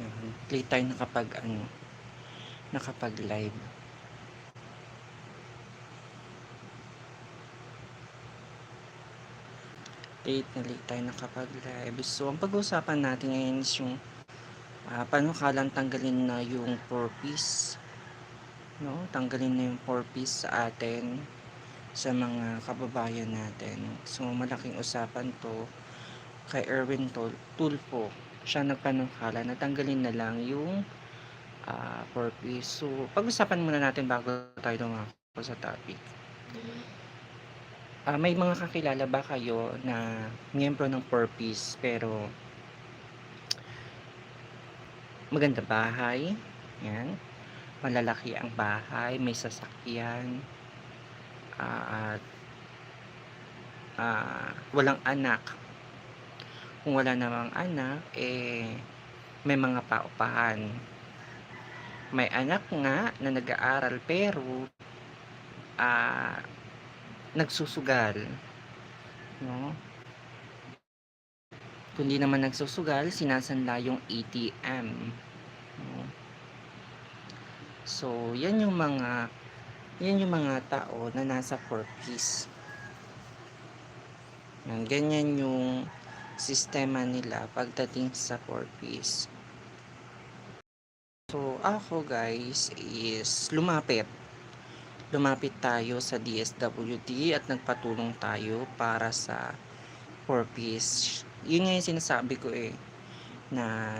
Yan. Play tayo nakapag ano, nakapag live. Late na late tayo nakapag live. So, ang pag-uusapan natin ngayon is yung ah, paano kalang tanggalin na yung 4 piece. No? Tanggalin na yung 4 piece sa atin sa mga kababayan natin. So, malaking usapan to kay Erwin Tul Tulfo. Siya nagpanungkala na tanggalin na lang yung ah, 4 piece. So, pag-usapan muna natin bago tayo lumako sa topic. Ah, may mga kakilala ba kayo na miyembro ng 4 piece pero maganda bahay? Yan. Malalaki ang bahay, may sasakyan, ah, at ah, walang anak. Kung wala namang anak, eh, may mga paupahan. May anak nga na nag-aaral pero ah, nagsusugal. No? Kung di naman nagsusugal, sinasanla yung ATM. No? So, yan yung mga yan yung mga tao na nasa 4 piece. Yan, ganyan yung sistema nila pagdating sa 4 piece. So, ako guys is lumapit. Lumapit tayo sa DSWD at nagpatulong tayo para sa 4 piece. Yun nga yung sinasabi ko eh na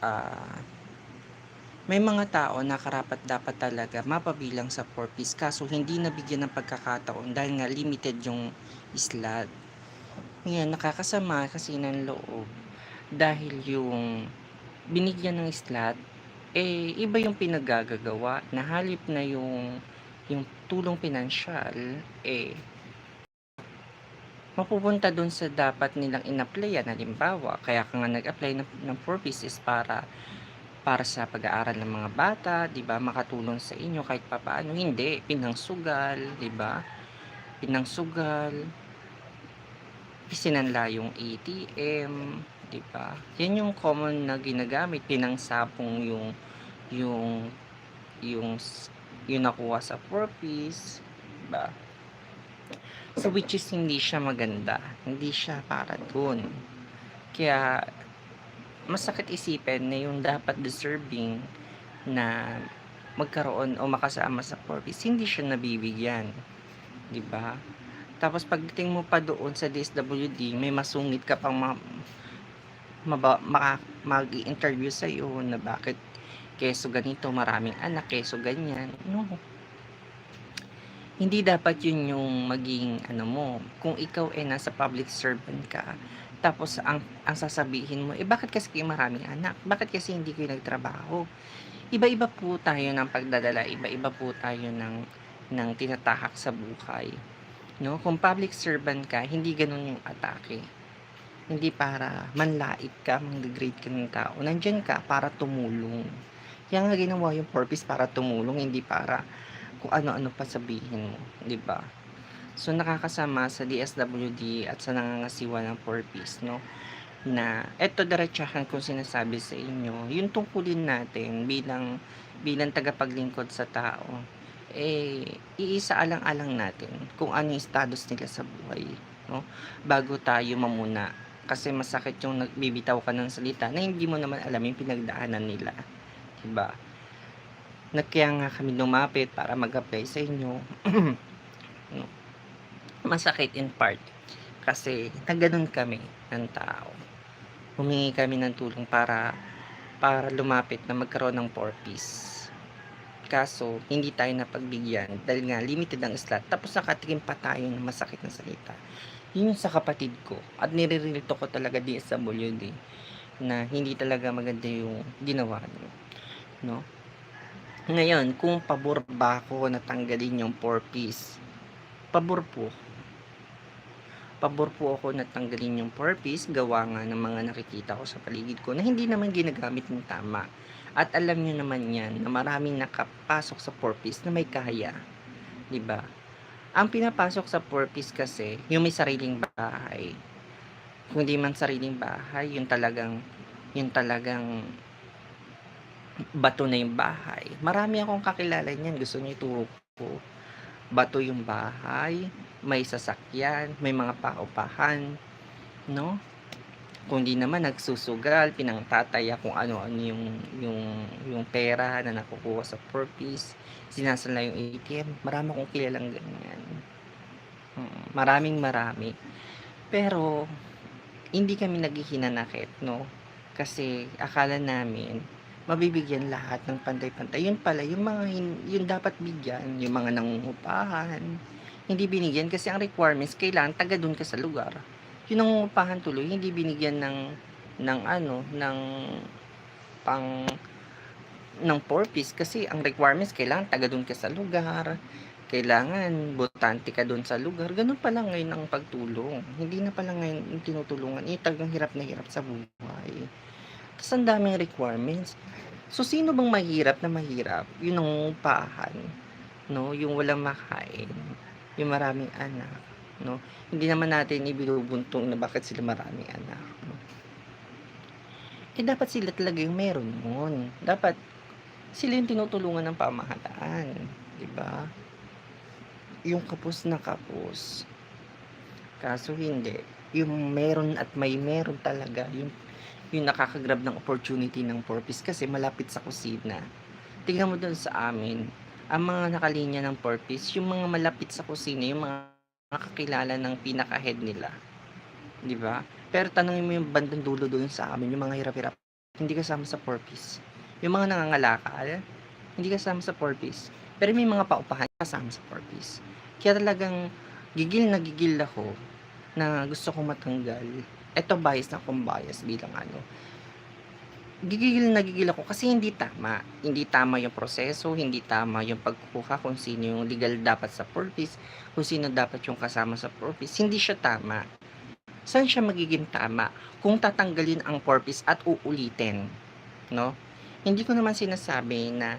ah may mga tao na karapat dapat talaga mapabilang sa 4 piece kaso hindi nabigyan ng pagkakataon dahil nga limited yung slot. Ngayon, nakakasama kasi ng loob dahil yung binigyan ng slot eh iba yung pinagagagawa na halip na yung yung tulong pinansyal eh mapupunta dun sa dapat nilang in-applyan halimbawa kaya ka nga nag-apply ng, ng 4 pieces para para sa pag-aaral ng mga bata, 'di ba? Makatulong sa inyo kahit papaano. Hindi, pinangsugal, 'di ba? Pinangsugal. Sinanla yung ATM, 'di ba? Yan yung common na ginagamit, pinangsapong yung yung yung yung nakuha sa 4 piece, 'di ba? So which is hindi siya maganda. Hindi siya para dun. Kaya masakit isipin na yung dapat deserving na magkaroon o makasama sa 4 piece, hindi siya nabibigyan. ba? Tapos pagdating mo pa doon sa DSWD, may masungit ka pang ma, maba, maka, mag-interview sa iyo na bakit keso ganito, maraming anak, keso ganyan. No. Hindi dapat yun yung maging ano mo. Kung ikaw ay nasa public servant ka, tapos ang ang sasabihin mo, eh bakit kasi kayo maraming anak? Bakit kasi hindi kayo nagtrabaho? Iba-iba po tayo ng pagdadala, iba-iba po tayo ng ng tinatahak sa buhay. No? Kung public servant ka, hindi ganun yung atake. Hindi para manlait ka, mang-degrade ka ng tao. Nandyan ka para tumulong. Kaya nga ginawa yung purpose para tumulong, hindi para kung ano-ano pa sabihin mo. 'di ba? So, nakakasama sa DSWD at sa nangangasiwa ng 4 piece, no? Na, eto diretsahan kung sinasabi sa inyo, yung tungkulin natin bilang, bilang tagapaglingkod sa tao, eh, iisa alang-alang natin kung ano yung status nila sa buhay, no? Bago tayo mamuna. Kasi masakit yung nagbibitaw ka ng salita na hindi mo naman alam yung pinagdaanan nila. Diba? Na kaya nga kami lumapit para mag-apply sa inyo. masakit in part. Kasi nagganon kami ng tao. Humingi kami ng tulong para para lumapit na magkaroon ng 4 piece. Kaso hindi tayo napagbigyan dahil nga limited ang slot. Tapos nakatikim pa tayo ng masakit na salita. Yun yung sa kapatid ko. At nire-relate ko talaga di sa WD na hindi talaga maganda yung ginawa niyo no ngayon kung pabor ba ako na tanggalin yung 4 piece pabor po pabor po ako na tanggalin yung 4 piece gawa nga ng mga nakikita ko sa paligid ko na hindi naman ginagamit ng tama. At alam niyo naman yan na maraming nakapasok sa 4 piece na may kaya. 'Di ba? Ang pinapasok sa 4 piece kasi yung may sariling bahay. Kung di man sariling bahay, yun talagang yun talagang bato na yung bahay. Marami akong kakilala niyan, gusto niya ituro ko. Bato yung bahay, may sasakyan, may mga paupahan, no? Kung di naman nagsusugal, pinangtataya kung ano-ano yung yung yung pera na nakukuha sa purpose, sinasala yung ATM. Marami akong kilalang ganyan. Mm, maraming marami. Pero hindi kami naghihinanakit, no? Kasi akala namin mabibigyan lahat ng pantay-pantay. Yun pala, yung mga yung dapat bigyan, yung mga nangungupahan, hindi binigyan kasi ang requirements kailangan taga doon ka sa lugar. Yung nangungupahan tuloy, hindi binigyan ng ng ano, ng pang ng purpose kasi ang requirements kailangan taga doon ka sa lugar. Kailangan botante ka doon sa lugar. Ganun pala ngayon ang pagtulong. Hindi na pala ngayon tinutulungan. Eh, tagang hirap na hirap sa buhay. Tapos ang daming requirements. So, sino bang mahirap na mahirap? Yung nangungupahan, no? Yung walang makain, yung maraming anak, no? Hindi naman natin ibinubuntong na bakit sila maraming anak, no? Eh, dapat sila talaga yung meron nun. Dapat sila yung tinutulungan ng pamahalaan, di ba? Yung kapos na kapos. Kaso hindi. Yung meron at may meron talaga, yung yung nakakagrab ng opportunity ng purpose kasi malapit sa kusina. Tingnan mo doon sa amin, ang mga nakalinya ng purpose, yung mga malapit sa kusina, yung mga nakakilala ng pinaka-head nila. Di ba? Pero tanongin mo yung bandang dulo doon sa amin, yung mga hirap-hirap, hindi kasama sa purpose. Yung mga nangangalakal, hindi kasama sa purpose. Pero may mga paupahan kasama sa purpose. Kaya talagang gigil na gigil ako na gusto kong matanggal eto bias na akong bias bilang ano, gigigil na gigil ako kasi hindi tama. Hindi tama yung proseso, hindi tama yung pagkukuha kung sino yung legal dapat sa purpose, kung sino dapat yung kasama sa purpose. Hindi siya tama. Saan siya magiging tama? Kung tatanggalin ang purpose at uulitin. No? Hindi ko naman sinasabi na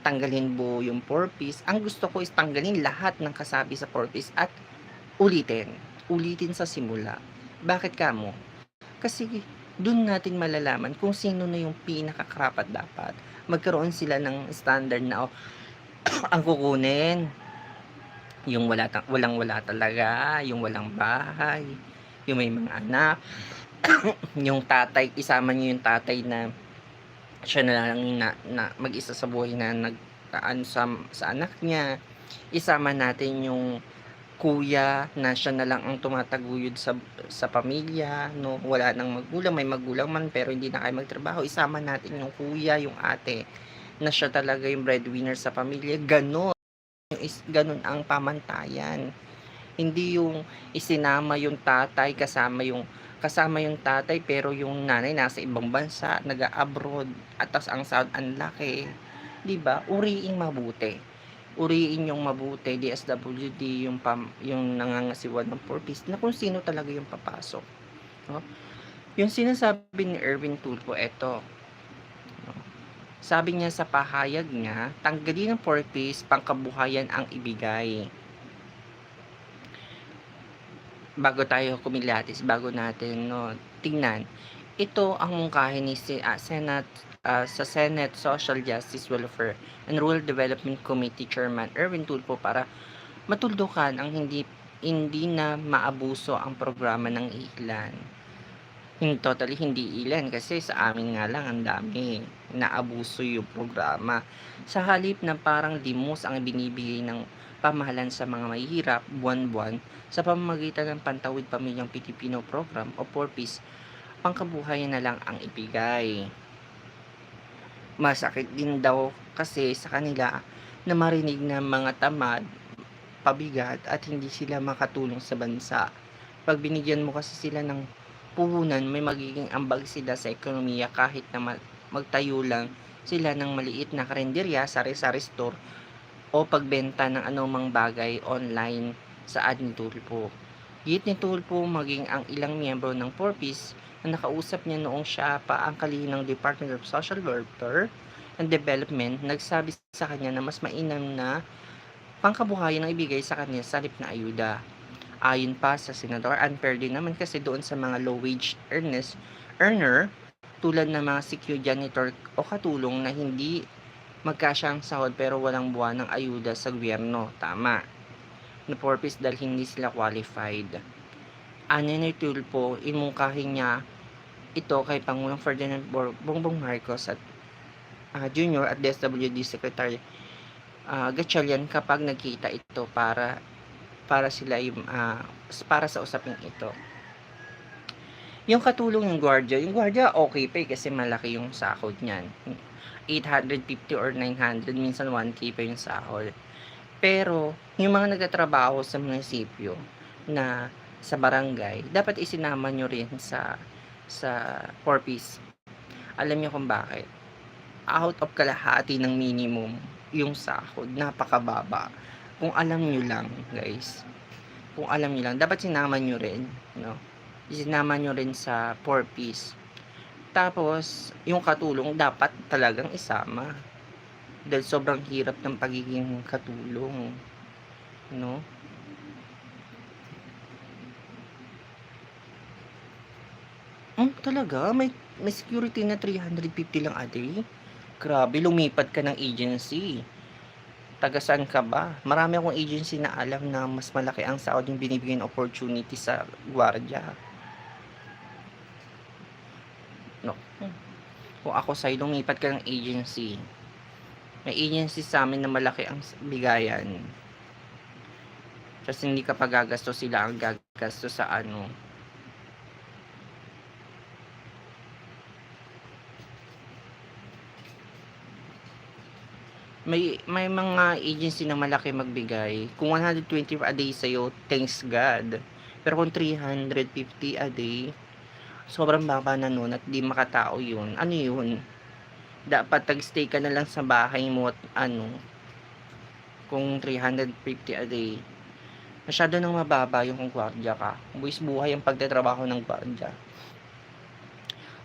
tanggalin mo yung purpose. Ang gusto ko is tanggalin lahat ng kasabi sa purpose at ulitin. Ulitin sa simula bakit kamo? Kasi dun natin malalaman kung sino na yung pinakakarapat dapat. Magkaroon sila ng standard na oh, ang kukunin. Yung wala walang wala talaga, yung walang bahay, yung may mga anak, yung tatay, isama niyo yung tatay na siya na lang na, na mag-isa sa buhay na nag sa, sa anak niya. Isama natin yung kuya na siya na lang ang tumataguyod sa sa pamilya, no? Wala nang magulang, may magulang man pero hindi na kaya magtrabaho. Isama natin yung kuya, yung ate na siya talaga yung breadwinner sa pamilya. Ganon. Is, ganon ang pamantayan. Hindi yung isinama yung tatay kasama yung kasama yung tatay pero yung nanay nasa ibang bansa, nag-abroad at tas ang sound ang laki. 'Di ba? Uriing mabuti uriin yung mabuti, DSWD, yung, pam, yung nangangasiwa ng purpose, na kung sino talaga yung papasok. No? Yung sinasabi ni Erwin Tulfo, eto, no? sabi niya sa pahayag niya, tanggalin ng purpose, pangkabuhayan ang ibigay. Bago tayo kumilatis, bago natin no, tingnan, ito ang mungkahin ni si, uh, Senate uh, sa Senate Social Justice Welfare and Rural Development Committee Chairman Erwin Tulfo para matuldukan ang hindi hindi na maabuso ang programa ng ilan. Hindi totally hindi ilan kasi sa amin nga lang ang dami naabuso yung programa. Sa halip na parang limos ang binibigay ng pamahalan sa mga mahihirap buwan-buwan sa pamamagitan ng Pantawid Pamilyang Pilipino Program o PORPIS, pangkabuhayan na lang ang ibigay masakit din daw kasi sa kanila na marinig ng mga tamad, pabigat at hindi sila makatulong sa bansa. Pag binigyan mo kasi sila ng puhunan, may magiging ambag sila sa ekonomiya kahit na magtayo lang sila ng maliit na karinderya, sari-sari store o pagbenta ng anumang bagay online sa ad ni Tulpo. Git ni Tulpo maging ang ilang miyembro ng Porpis na nakausap niya noong siya pa ang kalihim ng Department of Social Welfare and Development, nagsabi sa kanya na mas mainam na pangkabuhayan ang ibigay sa kanya sa halip na ayuda. Ayon pa sa senador, unfair din naman kasi doon sa mga low wage earners, earner tulad ng mga secure janitor o katulong na hindi magkasya ang sahod pero walang buwan ng ayuda sa gobyerno. Tama. Na purpose dahil hindi sila qualified. Anya ni Tulpo, imungkahin niya ito kay Pangulong Ferdinand Bongbong Marcos at ah, Junior at DSWD Secretary ah, Gatchalian kapag nagkita ito para para sila yung ah, para sa usaping ito. Yung katulong yung gwardiya, yung gwardiya okay pa eh, kasi malaki yung sahod niyan. 850 or 900, minsan 1K pa yung sahod. Pero, yung mga nagtatrabaho sa munisipyo na sa barangay, dapat isinama nyo rin sa sa 4 piece. Alam niyo kung bakit? Out of kalahati ng minimum yung sahod, napakababa. Kung alam niyo lang, guys. Kung alam niyo lang, dapat sinama niyo rin, no? Sinama niyo rin sa 4 piece. Tapos, yung katulong dapat talagang isama. Dahil sobrang hirap ng pagiging katulong. No? Hmm, talaga? May, may security na 350 lang a day? Grabe, lumipat ka ng agency. Taga saan ka ba? Marami akong agency na alam na mas malaki ang sahod yung binibigyan opportunity sa gwardiya. No. Kung ako sa'yo, lumipat ka ng agency. May agency sa amin na malaki ang bigayan. Kasi hindi ka pa gagasto sila ang gagasto sa ano. May may mga agency na malaki magbigay. Kung 120 a day sa'yo, thanks God. Pero kung 350 a day, sobrang baba na nun at di makatao yun. Ano yun? Dapat tag-stay ka na lang sa bahay mo at ano, kung 350 a day. Masyado nang mababa yung kung gwardiya ka. Buwis buhay ang pagtatrabaho ng gwardiya.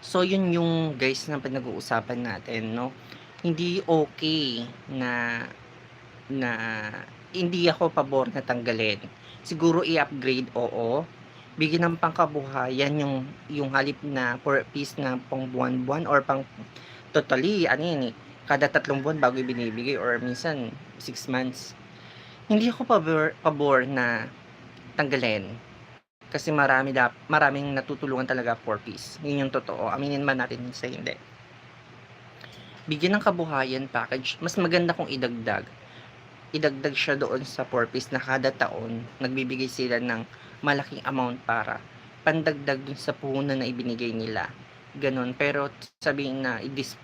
So, yun yung guys na pinag-uusapan natin, no? Hindi okay na na hindi ako pabor na tanggalin. Siguro i-upgrade, oo. Bigyan ng pangkabuhayan yung yung halip na per piece na pang buwan-buwan or pang totally ano yun eh, kada tatlong buwan bago ibinibigay or minsan 6 months. Hindi ako pabor, pabor na tanggalin. Kasi marami dap, maraming natutulungan talaga for peace. Yun yung totoo. Aminin man natin sa hindi. Bigyan ng kabuhayan package, mas maganda kung idagdag. Idagdag siya doon sa 4 piece na kada taon, nagbibigay sila ng malaking amount para pandagdag dun sa puhunan na ibinigay nila. Ganon. Pero sabihin na i-dis-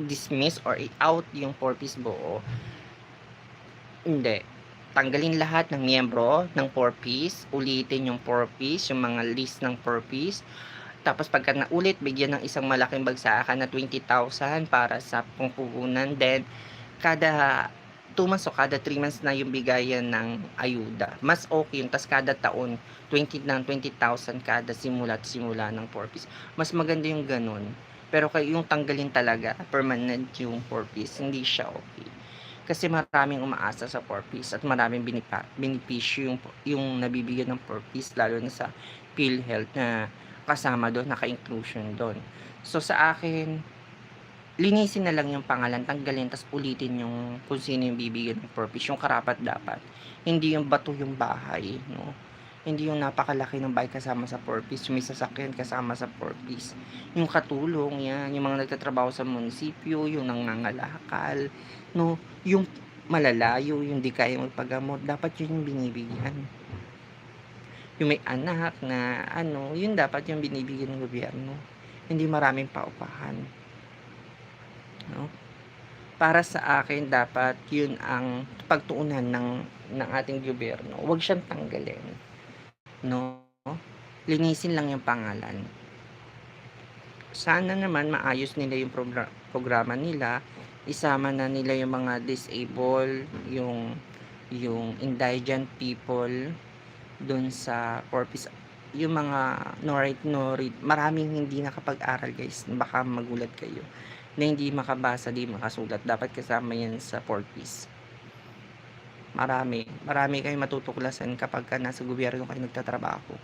dismiss or i-out yung 4 piece buo, hindi. Tanggalin lahat ng miyembro ng 4 piece, ulitin yung 4 piece, yung mga list ng 4 piece, tapos pagka naulit, bigyan ng isang malaking bagsakan na 20,000 para sa pangpuhunan. Then, kada 2 months o kada 3 months na yung bigayan ng ayuda. Mas okay yun. Tapos kada taon, 20 ng 20,000 kada simula at simula ng 4 piece. Mas maganda yung ganun. Pero kay yung tanggalin talaga, permanent yung 4 piece, hindi siya okay. Kasi maraming umaasa sa 4 piece at maraming binipisyo yung, yung nabibigyan ng 4 piece, lalo na sa PhilHealth na kasama doon, naka-inclusion doon. So sa akin, linisin na lang yung pangalan, tanggalin, tapos ulitin yung kung sino yung bibigyan ng purpose, yung karapat dapat. Hindi yung bato yung bahay, no? Hindi yung napakalaki ng bahay kasama sa purpose, yung may sasakyan kasama sa purpose. Yung katulong, yan, yung mga nagtatrabaho sa munisipyo, yung nangangalakal, no? Yung malalayo, yung di kaya magpagamot, dapat yun yung binibigyan yung may anak na ano, yun dapat yung binibigyan ng gobyerno. Hindi maraming paupahan. No? Para sa akin, dapat yun ang pagtuunan ng, ng ating gobyerno. Huwag siyang tanggalin. No? Linisin lang yung pangalan. Sana naman maayos nila yung progra- programa nila. Isama na nila yung mga disabled, yung yung indigent people, dun sa purpose yung mga no right no read maraming hindi nakapag-aral guys baka magulat kayo na hindi makabasa di makasulat dapat kasama yan sa purpose marami. Marami kayong matutuklasan kapagka nasa gobyerno kayo nagtatrabaho.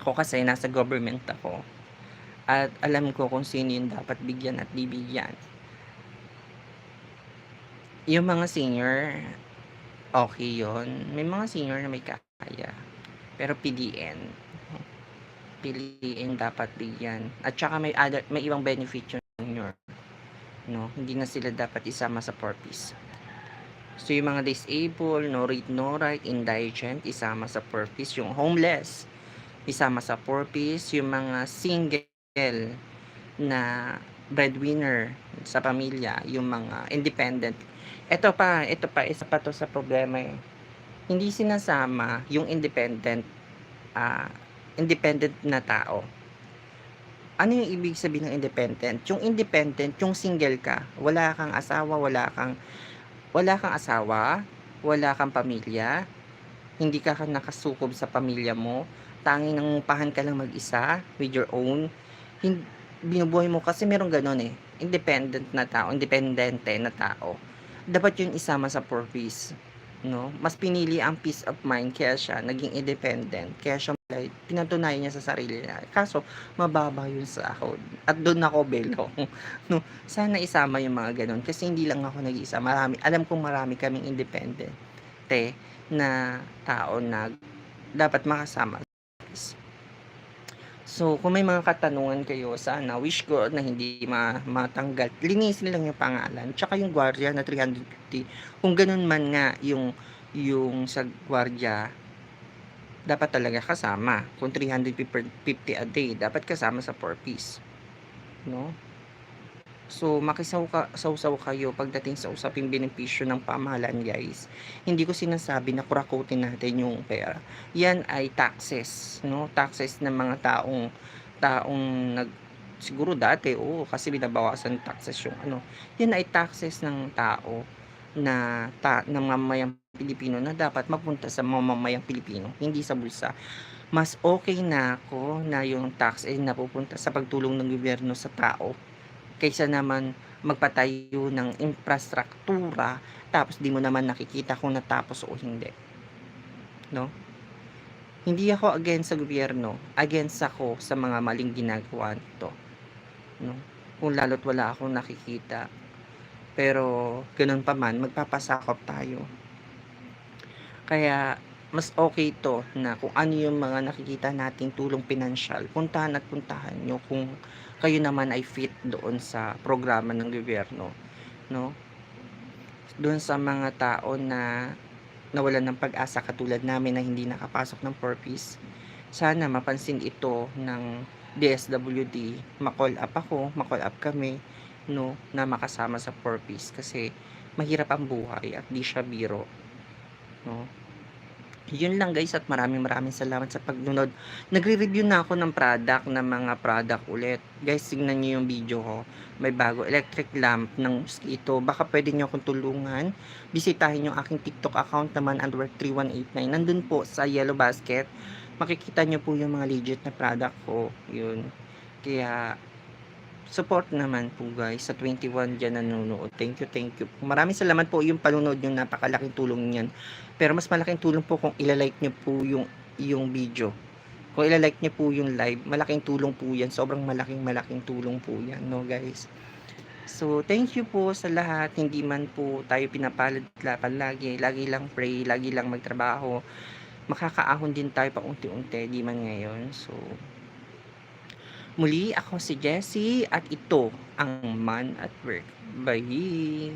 Ako kasi nasa government ako at alam ko kung sino yung dapat bigyan at di bigyan. Yung mga senior, okey yun. May mga senior na may kaya, pero piliin. Piliin dapat bigyan at tsaka may other may ibang benefit senior, 'no, hindi na sila dapat isama sa 4Ps. So, yung mga disabled, no read, no write, indigent, isama sa 4Ps, yung homeless, isama sa 4Ps, yung mga single na breadwinner sa pamilya, yung mga independent. Eto pa, eto pa, isa pa 'to sa problema, eh. Hindi sinasama yung independent, ah, independent na tao. Ano yung ibig sabihin ng independent? Yung independent, yung single ka, wala kang asawa, wala kang wala kang asawa, wala kang pamilya, hindi ka nakasukob sa pamilya mo, tanging nangungupahan ka lang mag-isa with your own, hin binubuhay mo kasi merong gano'n, eh, independent na tao, independente na tao. Dapat yun isama sa 4Ps, 'no? Mas pinili ang peace of mind kaya siya naging independent, kaya siya like pinatunayan niya sa sarili niya. Kaso mababa yung sahod at dun ako belong, 'no? Sana isama yung mga gano'n kasi hindi lang ako nag-iisa, marami alam kong marami kaming independente na tao na dapat makasama sa 4Ps. So, kung may mga katanungan kayo sana wish ko na hindi ma matanggal, linisin lang yung pangalan tsaka yung gwardiya na 350 kung gano'n man nga yung yung sa gwardiya, dapat talaga kasama. Kung 350 a day, dapat kasama sa 4Ps, 'no? So, makisawka sawsaw kayo pagdating sa usaping benepisyo ng pamahalaan, guys. Hindi ko sinasabi na kurakutin natin yung pera. Yan ay taxes, 'no, taxes ng mga taong taong nag siguro dati, oo, kasi binabawasan taxes yung ano, yan ay taxes ng tao na ta ng mamamayang Pilipino na dapat mapunta sa mamamayang Pilipino, hindi sa bulsa. Mas okey na ako na yung tax ay napupunta sa pagtulong ng gobyerno sa tao, kaysa naman magpatayo ng infrastruktura tapos di mo naman nakikita kung natapos o hindi, 'no? Hindi ako against sa gobyerno, against ako sa mga maling ginagawa nito, 'no? Kung lalo't wala akong nakikita. Pero gano'n pa man magpapasakop tayo. Kaya mas okey 'to na kung ano yung mga nakikita nating tulong pinansiyal, puntahan at puntahan niyo kung kayo naman ay fit doon sa programa ng gobyerno, 'no? Do'n sa mga tao na nawalan ng pag-asa katulad namin na hindi nakapasok ng 4Ps, sana mapansin ito ng DSWD, ma-call up ako, ma-call up kami, 'no, na makasama sa 4Ps kasi mahirap ang buhay at di siya biro, 'no? Yun lang guys at maraming maraming salamat sa pagnonood. Nagre-review na ako ng product, ng mga product ulit. Guys, tignan niyo yung video ko. May bago electric lamp ng Mosquito. Baka puwede niyo akong tulungan. Bisitahin yung aking TikTok account naman underwork3189. Nandun po sa yellow basket. Makikita niyo po yung mga legit na product ko, yun. Kaya support naman po guys sa 21 diyan nanonood. Thank you, thank you. Maraming salamat po yung panonood niyo, napakalaking tulong niyan. Pero mas malaking tulong po kung ila-like niyo po yung yung video. Kung ila-like niyo po yung live, malaking tulong po 'yan. Sobrang malaking malaking tulong po 'yan, 'no, guys. So, thank you po sa lahat. Hindi man po tayo pinapalad palagi, lagi lang pray, lagi lang magtrabaho. Makakaahon din tayo paunti-unti, 'di man ngayon. So Muli ako si Jessie at ito ang Man at Work. Bye!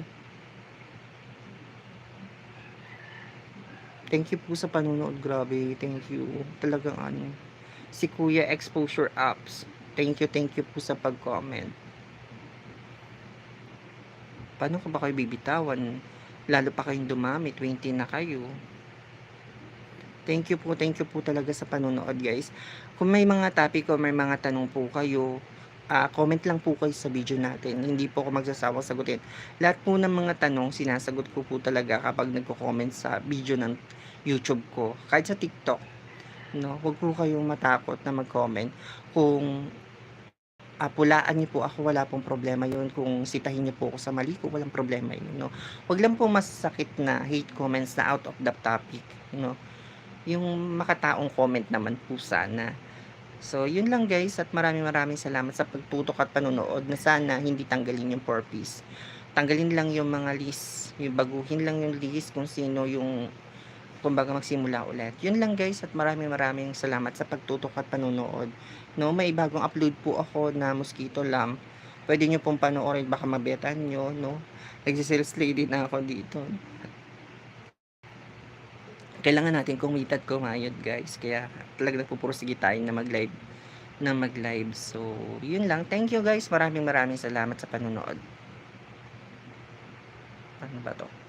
Thank you po sa panonood, grabe, thank you. Talagang ano, si Kuya Exposure Apps, thank you, thank you po sa pag-comment. Paano ko ba kayo bibitawan? Lalo pa kayong dumami, 20 na kayo. Thank you po, thank you po talaga sa panonood guys. Kung may mga topic o may mga tanong po kayo, ah, comment lang po kayo sa video natin. Hindi po ako magsasawang sagutin. Lahat po ng mga tanong sinasagot ko po talaga kapag nagko-comment sa video ng YouTube ko. Kahit sa TikTok, no? Huwag po kayong matakot na mag-comment kung pulaan niyo po ako, wala pong problema 'yun. Kung sitahin niyo po ako sa mali ko, walang problema 'yun 'no. Huwag lang po masakit na hate comments na out of the topic 'no. Yung makataong comment naman po sana. So 'yun lang guys at maraming maraming salamat sa pagtutok at panonood na sana hindi tanggalin yung 4 piece. Tanggalin lang yung mga list, yung baguhin lang yung list kung sino yung kumbaga magsimula ulit. 'Yun lang guys at maraming maraming salamat sa pagtutok at panonood 'no. May bagong upload po ako na mosquito lamp. Puwede niyo pong panoorin baka mabetan niyo 'no. Nagse-sales lady na ako dito. Kailangan natin kumita at kumayod guys, kaya talagang nagpupursige tayo na mag-live na mag-live. So 'yun lang, thank you guys, maraming maraming salamat sa panonood. Ano ba 'to?